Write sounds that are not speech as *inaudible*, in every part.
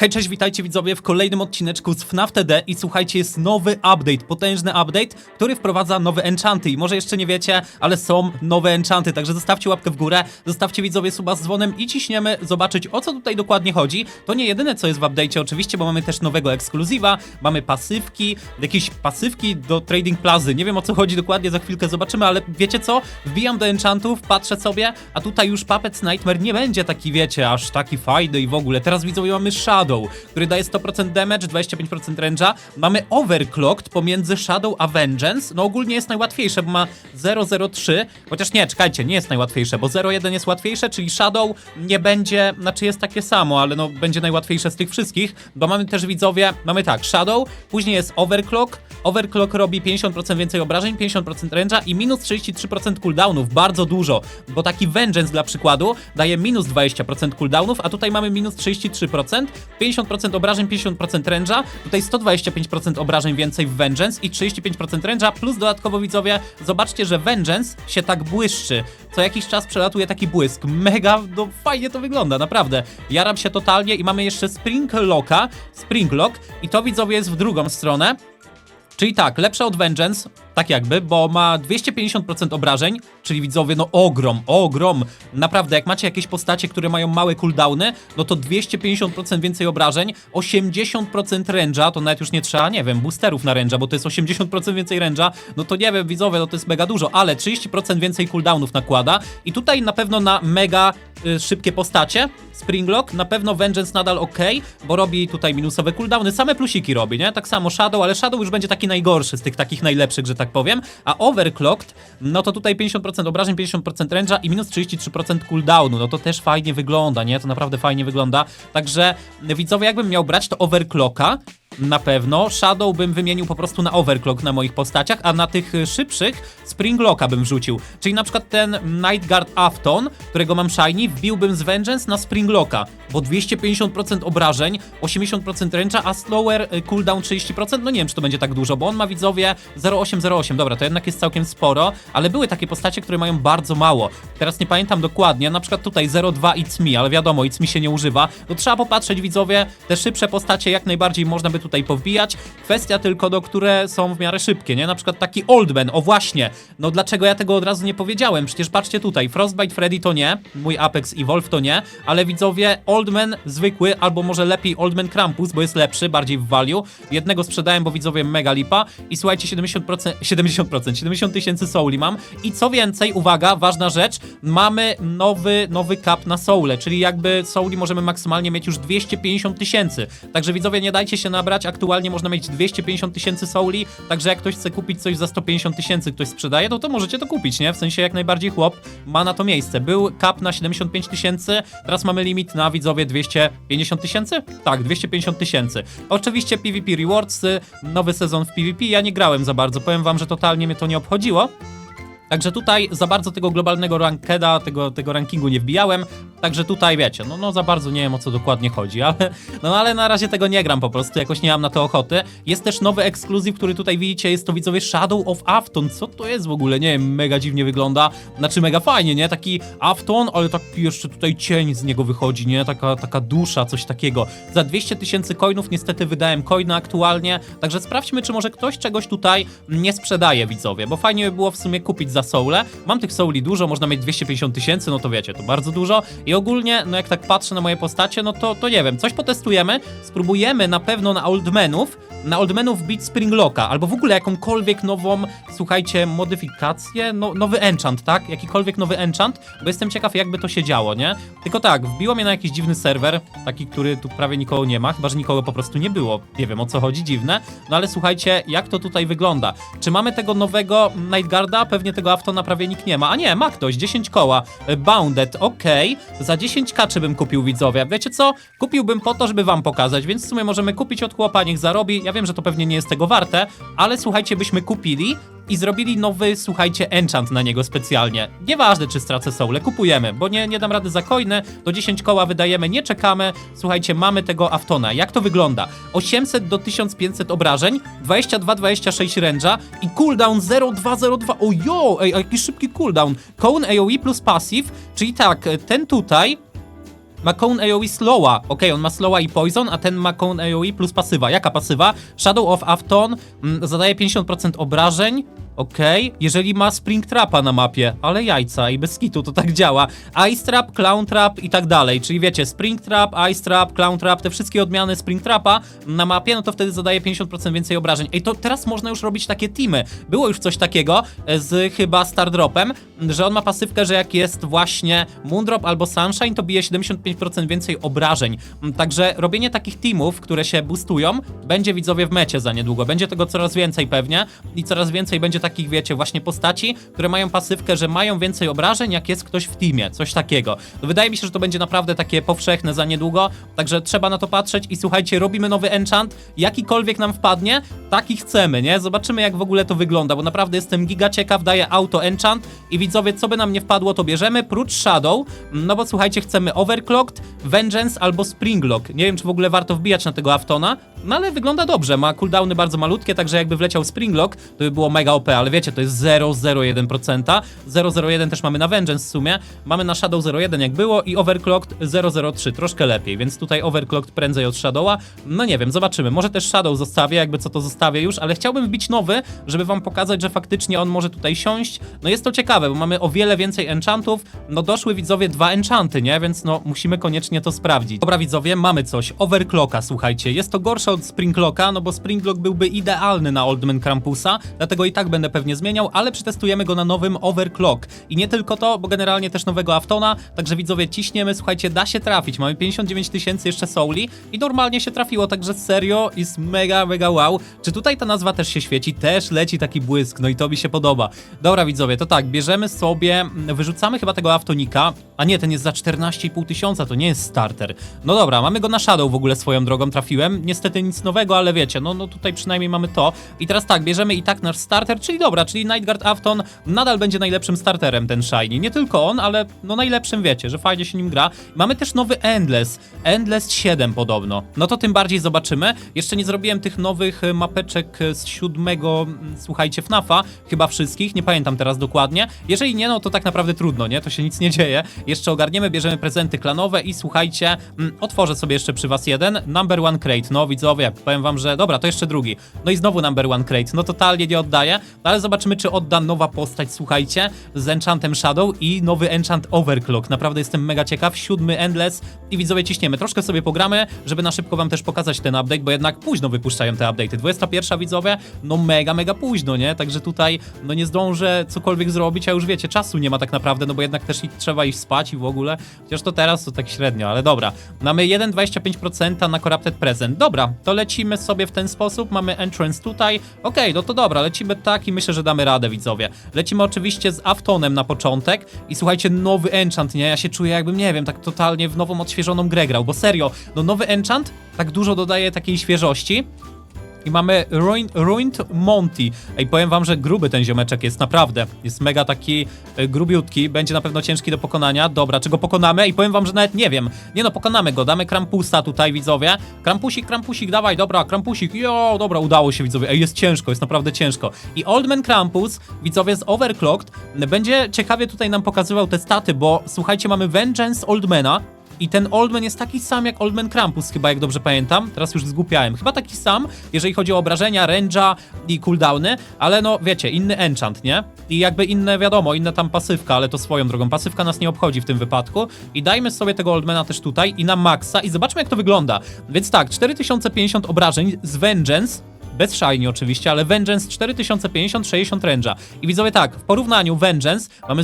Hej, cześć, witajcie widzowie w kolejnym odcineczku z FNAF TD i słuchajcie, jest nowy update, potężny update, który wprowadza nowe enchanty i może jeszcze nie wiecie, ale są nowe enchanty, także zostawcie łapkę w górę, zostawcie widzowie suba z dzwonem i ciśniemy zobaczyć o co tutaj dokładnie chodzi. To nie jedyne co jest w update'cie oczywiście, bo mamy też nowego ekskluzywa, mamy pasywki, jakieś pasywki do Trading Plazy, nie wiem o co chodzi dokładnie, za chwilkę zobaczymy, ale wiecie co? Wbijam do enchantów, patrzę sobie, a tutaj już Puppets Nightmare nie będzie taki, wiecie, aż taki fajny i w ogóle. Teraz widzowie mamy Shadow, który daje 100% damage, 25% range'a. Mamy Overclocked pomiędzy Shadow a Vengeance. No ogólnie jest najłatwiejsze, bo ma 003, chociaż nie, czekajcie, nie jest najłatwiejsze, bo 01 jest łatwiejsze, czyli Shadow nie będzie, znaczy jest takie samo, ale no będzie najłatwiejsze z tych wszystkich, bo mamy też widzowie, mamy tak, Shadow, później jest Overclock, Overclock robi 50% więcej obrażeń, 50% range'a i minus 33% cooldownów, bardzo dużo, bo taki Vengeance dla przykładu daje minus 20% cooldownów, a tutaj mamy minus 33%, 50% obrażeń, 50% range'a, tutaj 125% obrażeń więcej w Vengeance i 35% range'a, plus dodatkowo widzowie, zobaczcie, że Vengeance się tak błyszczy, co jakiś czas przelatuje taki błysk, mega, no fajnie to wygląda, naprawdę, jaram się totalnie i mamy jeszcze Spring Locka, Spring Lock i to widzowie jest w drugą stronę, Czyli tak, lepsze od Vengeance, tak jakby, bo ma 250% obrażeń, czyli widzowie, no ogrom, ogrom. Naprawdę, jak macie jakieś postacie, które mają małe cooldowny, no to 250% więcej obrażeń, 80% range'a, to nawet już nie trzeba, nie wiem, boosterów na range'a, bo to jest 80% więcej range'a, no to nie wiem, widzowie, no to jest mega dużo, ale 30% więcej cooldownów nakłada i tutaj na pewno na mega y, szybkie postacie, Springlock, na pewno Vengeance nadal ok, bo robi tutaj minusowe cooldowny, same plusiki robi, nie? Tak samo Shadow, ale Shadow już będzie taki najgorszy z tych takich najlepszych, że tak powiem, a Overclocked, no to tutaj 50% obrażeń, 50% range'a i minus 33% cooldownu, no to też fajnie wygląda, nie? To naprawdę fajnie wygląda, także widzowie, jakbym miał brać to Overclocka, na pewno. Shadow bym wymienił po prostu na Overclock na moich postaciach, a na tych y, szybszych Springlocka bym wrzucił. Czyli na przykład ten Nightguard Afton, którego mam shiny, wbiłbym z Vengeance na Springlocka, bo 250% obrażeń, 80% range'a, a slower y, cooldown 30%, no nie wiem, czy to będzie tak dużo, bo on ma widzowie 0808, dobra, to jednak jest całkiem sporo, ale były takie postacie, które mają bardzo mało. Teraz nie pamiętam dokładnie, na przykład tutaj 02 It's Me, ale wiadomo, It's Me się nie używa, to trzeba popatrzeć widzowie, te szybsze postacie jak najbardziej można by tutaj powbijać, kwestia tylko, do które są w miarę szybkie, nie? Na przykład taki Oldman, o właśnie, no dlaczego ja tego od razu nie powiedziałem? Przecież patrzcie tutaj, Frostbite Freddy to nie, mój Apex i Wolf to nie, ale widzowie, Oldman zwykły, albo może lepiej Oldman Krampus, bo jest lepszy, bardziej w value. Jednego sprzedałem, bo widzowie mega lipa i słuchajcie, 70%, 70%, 70 tysięcy souli mam i co więcej, uwaga, ważna rzecz, mamy nowy, nowy cap na soule, czyli jakby souli możemy maksymalnie mieć już 250 tysięcy, także widzowie, nie dajcie się nabrać, aktualnie można mieć 250 tysięcy souli, także jak ktoś chce kupić coś za 150 tysięcy, ktoś sprzedaje, no to możecie to kupić, nie? W sensie jak najbardziej chłop ma na to miejsce. Był cap na 75 tysięcy, teraz mamy limit na widzowie 250 tysięcy? Tak, 250 tysięcy. Oczywiście PvP Rewards, y, nowy sezon w PvP, ja nie grałem za bardzo, powiem wam, że totalnie mnie to nie obchodziło. Także tutaj za bardzo tego globalnego rankeda, tego, tego rankingu nie wbijałem. Także tutaj wiecie, no, no za bardzo nie wiem o co dokładnie chodzi, ale, no ale na razie tego nie gram po prostu, jakoś nie mam na to ochoty. Jest też nowy ekskluzyw, który tutaj widzicie, jest to widzowie Shadow of Afton. Co to jest w ogóle? Nie wiem, mega dziwnie wygląda. Znaczy mega fajnie, nie? Taki Afton, ale taki jeszcze tutaj cień z niego wychodzi, nie? Taka, taka dusza, coś takiego. Za 200 tysięcy coinów niestety wydałem coina aktualnie, także sprawdźmy, czy może ktoś czegoś tutaj nie sprzedaje, widzowie, bo fajnie by było w sumie kupić za soule. Mam tych souli dużo, można mieć 250 tysięcy, no to wiecie, to bardzo dużo. I ogólnie, no jak tak patrzę na moje postacie, no to, to nie wiem, coś potestujemy, spróbujemy na pewno na Oldmenów, na Oldmenów bić Springlocka, albo w ogóle jakąkolwiek nową, słuchajcie, modyfikację, no, nowy enchant, tak? Jakikolwiek nowy enchant, bo jestem ciekaw, jakby to się działo, nie? Tylko tak, wbiło mnie na jakiś dziwny serwer, taki, który tu prawie nikogo nie ma, chyba, że nikogo po prostu nie było. Nie wiem, o co chodzi, dziwne. No ale słuchajcie, jak to tutaj wygląda? Czy mamy tego nowego Nightguarda? Pewnie tego Aftona prawie nikt nie ma. A nie, ma ktoś, 10 koła. Bounded, okej. Za 10 kaczy bym kupił, widzowie. Wiecie co? Kupiłbym po to, żeby wam pokazać, więc w sumie możemy kupić od chłopa, niech zarobi. Ja wiem, że to pewnie nie jest tego warte, ale słuchajcie, byśmy kupili i zrobili nowy, słuchajcie, enchant na niego specjalnie. Nieważne, czy stracę soule, kupujemy, bo nie, nie dam rady za coiny, do 10 koła wydajemy, nie czekamy. Słuchajcie, mamy tego Aftona. Jak to wygląda? 800 do 1500 obrażeń, 22-26 range'a i cooldown 0202. Ojo, ej, jaki szybki cooldown. Cone AoE plus passive, czyli tak, ten tutaj ma Cone AoE slowa. Okej, on ma slowa i poison, a ten ma Cone AoE plus pasywa. Jaka pasywa? Shadow of Afton mm, zadaje 50% obrażeń. Okej, jeżeli ma Spring Trapa na mapie, ale jajca i bez kitu to tak działa. Ice Trap, Clown Trap i tak dalej, czyli wiecie, Spring Trap, Ice Trap, Clown Trap, te wszystkie odmiany Spring Trapa na mapie, no to wtedy zadaje 50% więcej obrażeń. Ej, to teraz można już robić takie teamy. Było już coś takiego e, z chyba Stardropem, że on ma pasywkę, że jak jest właśnie Moondrop albo Sunshine, to bije 75% więcej obrażeń. Mm, Także robienie takich teamów, które się boostują, będzie widzowie w mecie za niedługo. Będzie tego coraz więcej pewnie i coraz więcej będzie takich, wiecie, właśnie postaci, które mają pasywkę, że mają więcej obrażeń, jak jest ktoś w teamie, coś takiego. No, wydaje mi się, że to będzie naprawdę takie powszechne za niedługo, także trzeba na to patrzeć i słuchajcie, robimy nowy enchant, jakikolwiek nam wpadnie, taki chcemy, nie? Zobaczymy jak w ogóle to wygląda, bo naprawdę jestem giga ciekaw, daję auto enchant i widzowie, co by nam nie wpadło, to bierzemy, prócz Shadow, no bo słuchajcie, chcemy Overclocked, Vengeance albo Springlock. Nie wiem, czy w ogóle warto wbijać na tego Aftona, no ale wygląda dobrze, ma cooldowny bardzo malutkie, także jakby wleciał Springlock, to by było mega OP, ale wiecie, to jest 0,01%, 0,01 też mamy na Vengeance w sumie, mamy na Shadow 0,1 jak było i Overclocked 0,03, troszkę lepiej, więc tutaj Overclocked prędzej od Shadowa, no nie wiem, zobaczymy, może też Shadow zostawię, jakby co to zostawię już, ale chciałbym wbić nowy, żeby wam pokazać, że faktycznie on może tutaj siąść, no jest to ciekawe, bo mamy o wiele więcej enchantów, no doszły widzowie dwa enchanty, nie, więc no musimy koniecznie to sprawdzić. Dobra widzowie, mamy coś, Overclocka, słuchajcie, jest to gorsze od Springclocka, no bo Springclock byłby idealny na Oldman Crampusa, dlatego i tak będę pewnie zmieniał, ale przetestujemy go na nowym Overclock. I nie tylko to, bo generalnie też nowego Aftona, także widzowie ciśniemy, słuchajcie, da się trafić, mamy 59 tysięcy jeszcze souli i normalnie się trafiło, także serio jest mega, mega wow. Czy tutaj ta nazwa też się świeci? Też leci taki błysk, no i to mi się podoba. Dobra widzowie, to tak, bierzemy sobie, mm, wyrzucamy chyba tego Aftonika, a nie, ten jest za 14,5 tysiąca, to nie jest starter. No dobra, mamy go na Shadow w ogóle swoją drogą trafiłem, niestety nic nowego, ale wiecie, no, no tutaj przynajmniej mamy to. I teraz tak, bierzemy i tak nasz starter, czyli dobra, czyli Nightguard Afton nadal będzie najlepszym starterem ten Shiny. Nie tylko on, ale no najlepszym wiecie, że fajnie się nim gra. Mamy też nowy Endless, Endless 7 podobno. No to tym bardziej zobaczymy. Jeszcze nie zrobiłem tych nowych e, mapeczek z siódmego, mm, słuchajcie, FNAFa, chyba wszystkich, nie pamiętam teraz dokładnie. Jeżeli nie, no to tak naprawdę trudno, nie? To się nic nie dzieje. Jeszcze ogarniemy, bierzemy prezenty klanowe i słuchajcie, mm, otworzę sobie jeszcze przy was jeden, number one crate. No widzowie, powiem wam, że dobra, to jeszcze drugi. No i znowu number one crate. No totalnie nie oddaję, no ale zobaczymy, czy odda nowa postać, słuchajcie, z Enchantem Shadow i nowy Enchant Overclock. Naprawdę jestem mega ciekaw. Siódmy Endless i widzowie ciśniemy. Troszkę sobie pogramy, żeby na szybko wam też pokazać ten update, bo jednak późno wypuszczają te update'y. 21 widzowie, no mega, mega późno, nie? Także tutaj, no nie zdążę cokolwiek zrobić, a już wiecie, czasu nie ma tak naprawdę, no bo jednak też i trzeba iść spać i w ogóle. Chociaż to teraz to tak średnio, ale dobra. Mamy 1,25% na Corrupted Present. Dobra, to lecimy sobie w ten sposób. Mamy entrance tutaj. Okej, no to dobra, lecimy tak i myślę, że damy radę, widzowie. Lecimy oczywiście z Aftonem na początek i słuchajcie, nowy enchant, nie? Ja się czuję jakbym, nie wiem, tak totalnie w nową, odświeżoną grę grał, bo serio, no nowy enchant tak dużo dodaje takiej świeżości. I mamy Ruin, Ruined Monty. Ej, powiem wam, że gruby ten ziomeczek jest, naprawdę. Jest mega taki e, grubiutki, będzie na pewno ciężki do pokonania. Dobra, czy go pokonamy? I powiem wam, że nawet nie wiem. Nie no, pokonamy go, damy Krampusa tutaj, widzowie. Krampusik, Krampusik, dawaj, dobra, Krampusik, jo, dobra, udało się, widzowie. Ej, jest ciężko, jest naprawdę ciężko. I Oldman Krampus, widzowie, z Overclocked, będzie ciekawie tutaj nam pokazywał te staty, bo słuchajcie, mamy Vengeance Oldmana, i ten Oldman jest taki sam jak Oldman Krampus, chyba jak dobrze pamiętam. Teraz już zgłupiałem. Chyba taki sam, jeżeli chodzi o obrażenia, range'a i cooldowny, ale no wiecie, inny enchant, nie? I jakby inne, wiadomo, inna tam pasywka, ale to swoją drogą. Pasywka nas nie obchodzi w tym wypadku. I dajmy sobie tego Oldmana też tutaj i na maksa i zobaczmy jak to wygląda. Więc tak, 4050 obrażeń z Vengeance, bez Shiny oczywiście, ale Vengeance 4050, 60 range'a. I widzowie tak, w porównaniu Vengeance mamy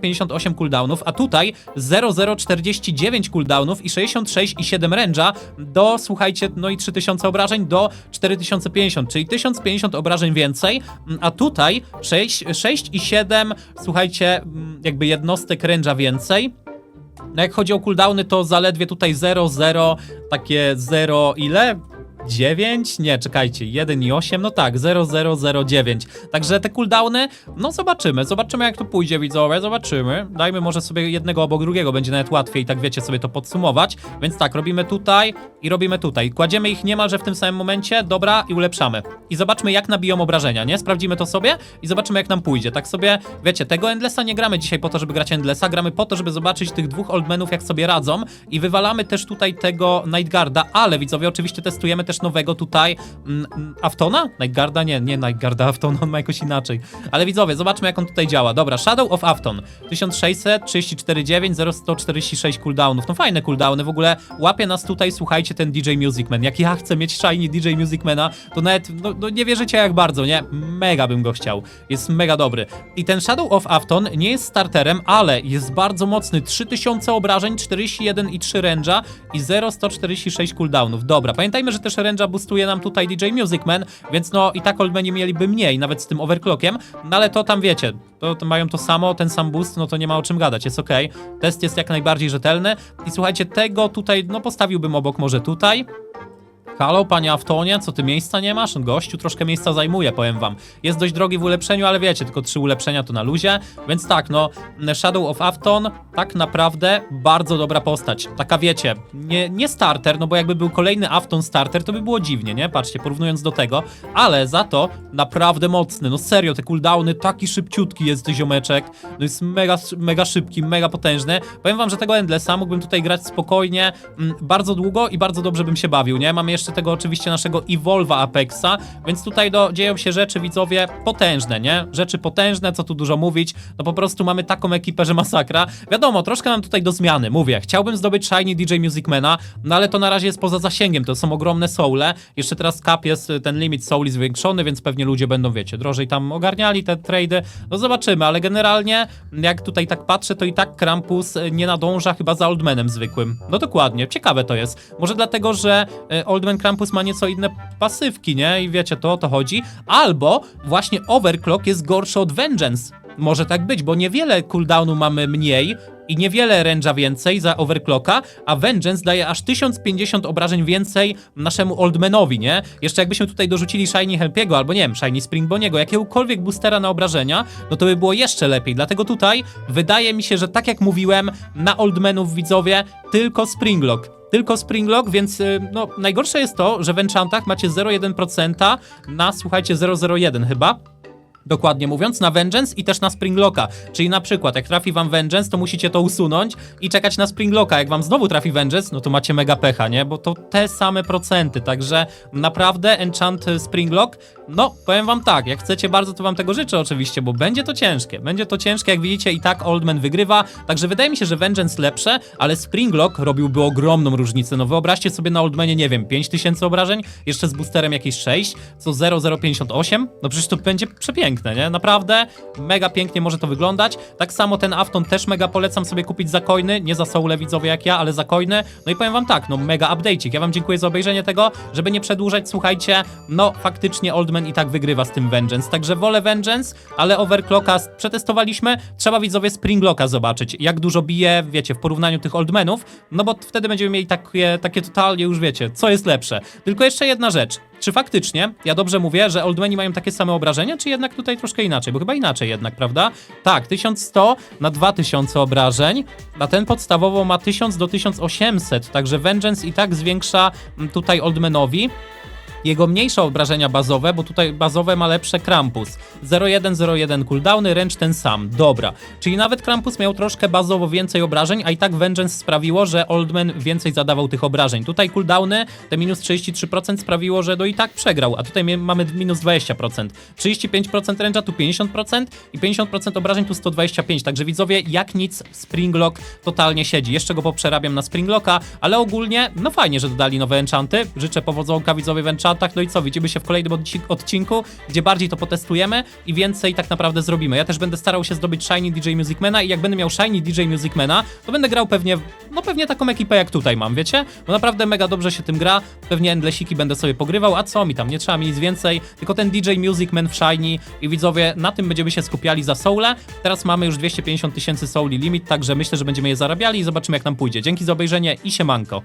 0058 cooldownów, a tutaj 0049 cooldownów i 66 i 7 range'a do, słuchajcie, no i 3000 obrażeń do 4050, czyli 1050 obrażeń więcej, mm, a tutaj 6, 6 i 7, słuchajcie, mm, jakby jednostek range'a więcej. No jak chodzi o cooldowny, to zaledwie tutaj 0, 0, takie 0 ile? 9? Nie, czekajcie, 1 i 8, no tak, 0009. Także te cooldowny, no zobaczymy, zobaczymy jak to pójdzie widzowie, zobaczymy. Dajmy może sobie jednego obok drugiego, będzie nawet łatwiej, tak wiecie, sobie to podsumować. Więc tak, robimy tutaj i robimy tutaj. Kładziemy ich niemalże w tym samym momencie, dobra, i ulepszamy. I zobaczmy jak nabiją obrażenia, nie? Sprawdzimy to sobie i zobaczymy jak nam pójdzie. Tak sobie, wiecie, tego Endlessa nie gramy dzisiaj po to, żeby grać Endlessa, gramy po to, żeby zobaczyć tych dwóch Oldmenów jak sobie radzą i wywalamy też tutaj tego Nightguarda, ale widzowie, oczywiście testujemy też nowego tutaj mm, mm, Aftona? Nightguarda? Nie, nie Nightguarda, *laughs* Aftona, on ma jakoś inaczej. Ale widzowie, zobaczmy jak on tutaj działa. Dobra, Shadow of Afton. 1600, 34,9, 0146 cooldownów. No fajne cooldowny, w ogóle łapie nas tutaj, słuchajcie, ten DJ Music Man. Jak ja chcę mieć shiny DJ Music Mana, to nawet, no, no nie wierzycie jak bardzo, nie? Mega bym go chciał. Jest mega dobry. I ten Shadow of Afton nie jest starterem, ale jest bardzo mocny. 3000 obrażeń, 41,3 range'a i 0,146 cooldownów. Dobra, pamiętajmy, że też range'a boostuje nam tutaj DJ Music Man, więc no i tak Oldmeni mieliby mniej, nawet z tym overclockiem, no ale to tam wiecie, to, to mają to samo, ten sam boost, no to nie ma o czym gadać, jest ok. Test jest jak najbardziej rzetelny i słuchajcie, tego tutaj, no postawiłbym obok może tutaj. Halo, panie Aftonie, co ty miejsca nie masz? Gościu troszkę miejsca zajmuje, powiem wam. Jest dość drogi w ulepszeniu, ale wiecie, tylko trzy ulepszenia to na luzie, więc tak, no, Shadow of Afton, tak naprawdę bardzo dobra postać. Taka wiecie, nie, nie starter, no bo jakby był kolejny Afton starter, to by było dziwnie, nie? Patrzcie, porównując do tego, ale za to naprawdę mocny, no serio, te cooldowny, taki szybciutki jest ziomeczek, no jest mega, mega szybki, mega potężny. Powiem wam, że tego Endlessa mógłbym tutaj grać spokojnie, mm, bardzo długo i bardzo dobrze bym się bawił, nie? Mamy jeszcze tego oczywiście naszego Evolva Apexa, więc tutaj do, dzieją się rzeczy, widzowie, potężne, nie? Rzeczy potężne, co tu dużo mówić, no po prostu mamy taką ekipę, że masakra. Wiadomo, troszkę nam tutaj do zmiany, mówię, chciałbym zdobyć Shiny DJ Musicmana, no ale to na razie jest poza zasięgiem, to są ogromne soule, jeszcze teraz cap jest, ten limit souli zwiększony, więc pewnie ludzie będą, wiecie, drożej tam ogarniali te trady, no zobaczymy, ale generalnie, jak tutaj tak patrzę, to i tak Krampus nie nadąża chyba za Oldmanem zwykłym. No dokładnie, ciekawe to jest. Może dlatego, że e, Oldman Krampus ma nieco inne pasywki, nie? I wiecie, to o to chodzi. Albo właśnie Overclock jest gorszy od Vengeance. Może tak być, bo niewiele cooldownu mamy mniej i niewiele range'a więcej za Overclocka, a Vengeance daje aż 1050 obrażeń więcej naszemu Oldmanowi, nie? Jeszcze jakbyśmy tutaj dorzucili Shiny Helpiego, albo nie wiem, Shiny Springboniego, jakiegokolwiek boostera na obrażenia, no to by było jeszcze lepiej. Dlatego tutaj wydaje mi się, że tak jak mówiłem, na Oldmanów widzowie, tylko Springlock. Tylko Springlock, więc y, no najgorsze jest to, że w enchantach macie 0,1% na, słuchajcie, 0,01 chyba. Dokładnie mówiąc, na Vengeance i też na Springlocka. Czyli na przykład, jak trafi wam Vengeance, to musicie to usunąć i czekać na Springlocka. Jak wam znowu trafi Vengeance, no to macie mega pecha, nie? Bo to te same procenty, także naprawdę Enchant Springlock, no powiem wam tak, jak chcecie bardzo, to wam tego życzę oczywiście, bo będzie to ciężkie. Będzie to ciężkie, jak widzicie i tak Oldman wygrywa, także wydaje mi się, że Vengeance lepsze, ale Springlock robiłby ogromną różnicę. No wyobraźcie sobie na Oldmanie, nie wiem, 5000 obrażeń, jeszcze z boosterem jakieś 6, co 0,058, no przecież to będzie przepiękne piękne, nie? Naprawdę mega pięknie może to wyglądać. Tak samo ten Afton też mega polecam sobie kupić za coiny, nie za soule widzowie jak ja, ale za coiny. No i powiem wam tak, no mega update'ik. Ja wam dziękuję za obejrzenie tego, żeby nie przedłużać, słuchajcie, no faktycznie Oldman i tak wygrywa z tym Vengeance, także wolę Vengeance, ale Overclocka przetestowaliśmy, trzeba widzowie Springlocka zobaczyć, jak dużo bije, wiecie, w porównaniu tych Oldmanów, no bo wtedy będziemy mieli takie, takie totalnie już wiecie, co jest lepsze. Tylko jeszcze jedna rzecz, czy faktycznie, ja dobrze mówię, że Oldmeni mają takie same obrażenia, czy jednak tutaj troszkę inaczej? Bo chyba inaczej jednak, prawda? Tak, 1100 na 2000 obrażeń, a ten podstawowo ma 1000 do 1800, także Vengeance i tak zwiększa mm, tutaj Oldmanowi jego mniejsze obrażenia bazowe, bo tutaj bazowe ma lepsze Krampus. 0,1-0,1 cooldowny, ręcz ten sam. Dobra. Czyli nawet Krampus miał troszkę bazowo więcej obrażeń, a i tak Vengeance sprawiło, że Oldman więcej zadawał tych obrażeń. Tutaj cooldowny, te minus 33% sprawiło, że do i tak przegrał, a tutaj mamy minus 20%. 35% ręcza, tu 50% i 50% obrażeń, tu 125. Także widzowie, jak nic, Springlock totalnie siedzi. Jeszcze go poprzerabiam na Springlocka, ale ogólnie, no fajnie, że dodali nowe enchanty. Życzę powodzonka widzowie w enchantach. No i co, widzimy się w kolejnym odci- odcinku, gdzie bardziej to potestujemy i więcej tak naprawdę zrobimy. Ja też będę starał się zdobyć Shiny DJ Musicmana i jak będę miał Shiny DJ Musicmana, to będę grał pewnie, no pewnie taką ekipę jak tutaj mam, wiecie? Bo naprawdę mega dobrze się tym gra, pewnie endlesiki będę sobie pogrywał, a co mi tam, nie trzeba mi nic więcej, tylko ten DJ Musicman w Shiny i widzowie, na tym będziemy się skupiali za soule. Teraz mamy już 250 tysięcy souli limit, także myślę, że będziemy je zarabiali i zobaczymy jak nam pójdzie. Dzięki za obejrzenie i siemanko.